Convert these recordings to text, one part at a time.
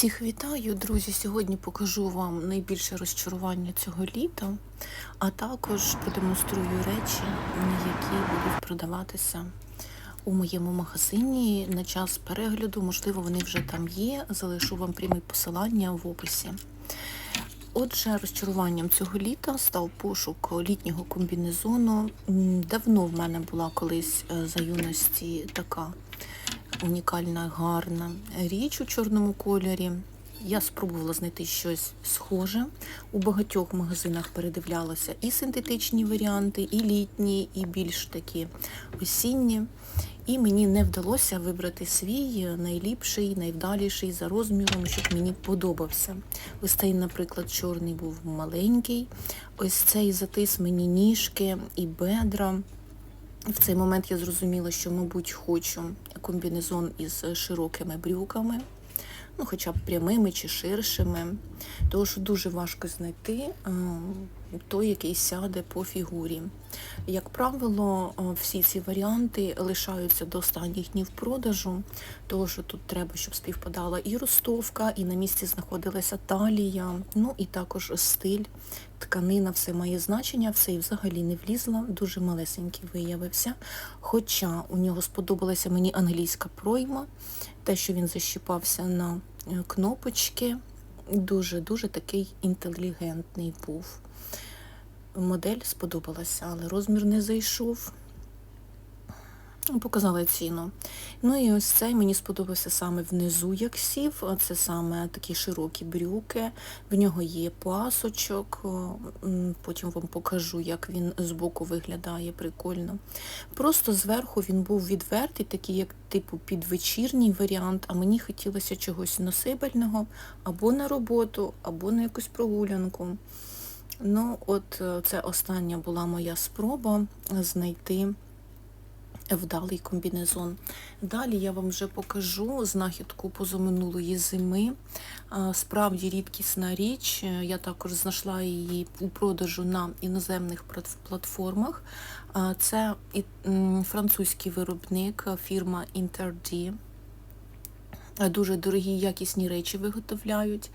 Всіх вітаю, друзі. Сьогодні покажу вам найбільше розчарування цього літа, а також продемонструю речі, які будуть продаватися у моєму магазині на час перегляду. Можливо, вони вже там є. Залишу вам пряме посилання в описі. Отже, розчаруванням цього літа став пошук літнього комбінезону. Давно в мене була колись е, за юності така унікальна, гарна річ у чорному кольорі. Я спробувала знайти щось схоже. У багатьох магазинах передивлялася і синтетичні варіанти, і літні, і більш такі осінні. І мені не вдалося вибрати свій найліпший, найвдаліший за розміром, щоб мені подобався. Ось цей, наприклад, чорний був маленький. Ось цей затис мені ніжки і бедра. В цей момент я зрозуміла, що, мабуть, хочу комбінезон із широкими брюками, ну, хоча б прямими чи ширшими, тому що дуже важко знайти е, той, який сяде по фігурі. Як правило, е, всі ці варіанти лишаються до останніх днів продажу, тому що тут треба, щоб співпадала і ростовка, і на місці знаходилася талія, ну і також стиль. Тканина все має значення, все і взагалі не влізла, дуже малесенький виявився. Хоча у нього сподобалася мені англійська пройма, те, що він защіпався на е, кнопочки, дуже-дуже такий інтелігентний був. Модель сподобалася, але розмір не зайшов. Показала ціну. Ну і ось цей мені сподобався саме внизу, як сів. Це саме такі широкі брюки. В нього є пасочок. Потім вам покажу, як він збоку виглядає прикольно. Просто зверху він був відвертий, такий, як типу підвечірній варіант, а мені хотілося чогось носибельного або на роботу, або на якусь прогулянку. Ну, от е, це остання була моя спроба знайти вдалий комбінезон. Далі я вам вже покажу знахідку позаминулої зими. Справді рідкісна річ. Я також знайшла її у продажу на іноземних платформах. Це французький виробник, фірма Interdi. Е, Дуже дорогі якісні речі виготовляють.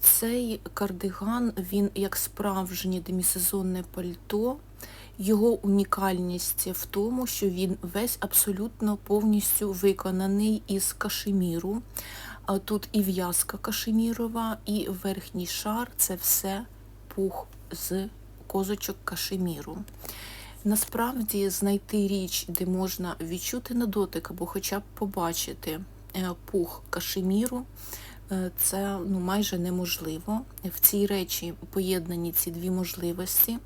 Цей кардиган, він як справжнє демісезонне пальто. Його унікальність в тому, що він весь абсолютно повністю виконаний із кашеміру. А тут і в'язка кашемірова, і верхній шар це все пух з козочок кашеміру. Насправді знайти річ, де можна відчути на дотик або хоча б побачити е, пух кашеміру, е, це ну, майже неможливо. В цій речі поєднані ці дві можливості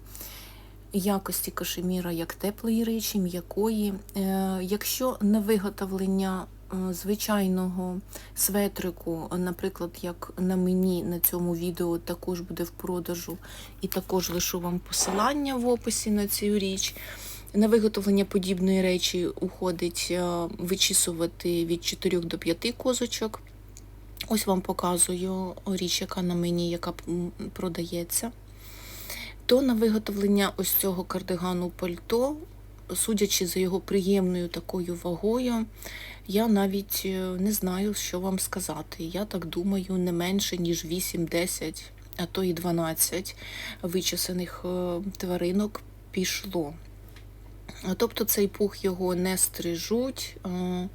якості кашеміра як теплої речі, м'якої. Е, Якщо на виготовлення е, звичайного светрику, наприклад, як на мені на цьому відео також буде в продажу, і також лишу вам посилання в описі на цю річ. На виготовлення подібної речі уходить е, вичісувати від 4 до 5 козочок. Ось вам показую річ, яка на мені, яка продається то на виготовлення ось цього кардигану пальто, судячи за його приємною такою вагою, я навіть е, не знаю, що вам сказати. Я так думаю, не менше, ніж 8-10, а то і 12 вичесаних е, тваринок пішло. Тобто цей пух його не стрижуть, е,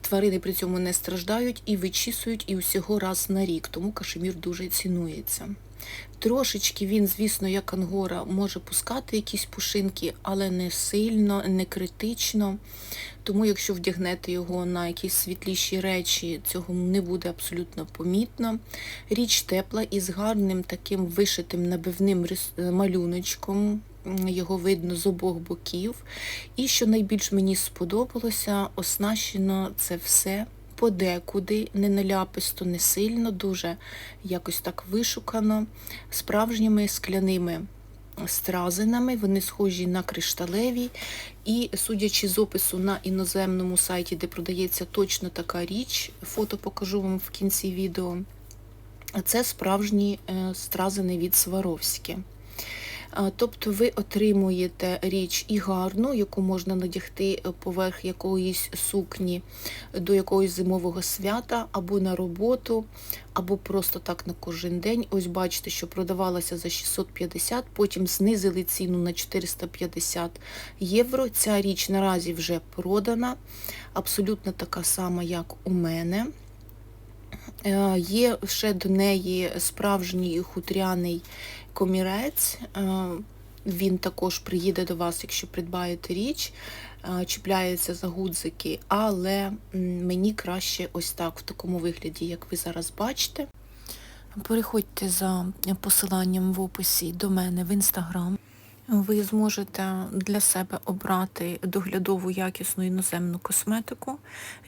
тварини при цьому не страждають і вичісують і усього раз на рік, тому кашемір дуже цінується. Трошечки він, звісно, як ангора, може пускати якісь пушинки, але не сильно, не критично. Тому, якщо вдягнете його на якісь світліші речі, цього не буде абсолютно помітно. Річ тепла і з гарним таким вишитим набивним малюночком. Його видно з обох боків. І що найбільш мені сподобалося, оснащено це все подекуди, не наляписто, не сильно, дуже якось так вишукано, справжніми скляними стразинами. Вони схожі на кришталеві. І, судячи з опису на іноземному сайті, де продається точно така річ, фото покажу вам в кінці відео. Це справжні е, стразини від Сваровські. Тобто ви отримуєте річ і гарну, яку можна надягти е, поверх якоїсь сукні до якогось зимового свята, або на роботу, або просто так на кожен день. Ось бачите, що продавалася за 650, потім знизили ціну на 450 євро. Ця річ наразі вже продана, абсолютно така сама, як у мене. Е, Є ще до неї справжній хутряний комірець. Е, Він також приїде до вас, якщо придбаєте річ, е, чіпляється за гудзики, але мені краще ось так, в такому вигляді, як ви зараз бачите. Переходьте за посиланням в описі до мене в інстаграм. Ви зможете для себе обрати доглядову якісну іноземну косметику,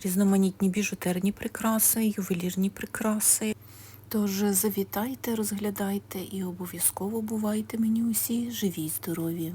різноманітні біжутерні прикраси, ювелірні прикраси. Тож завітайте, розглядайте і обов'язково бувайте мені усі живі й здорові.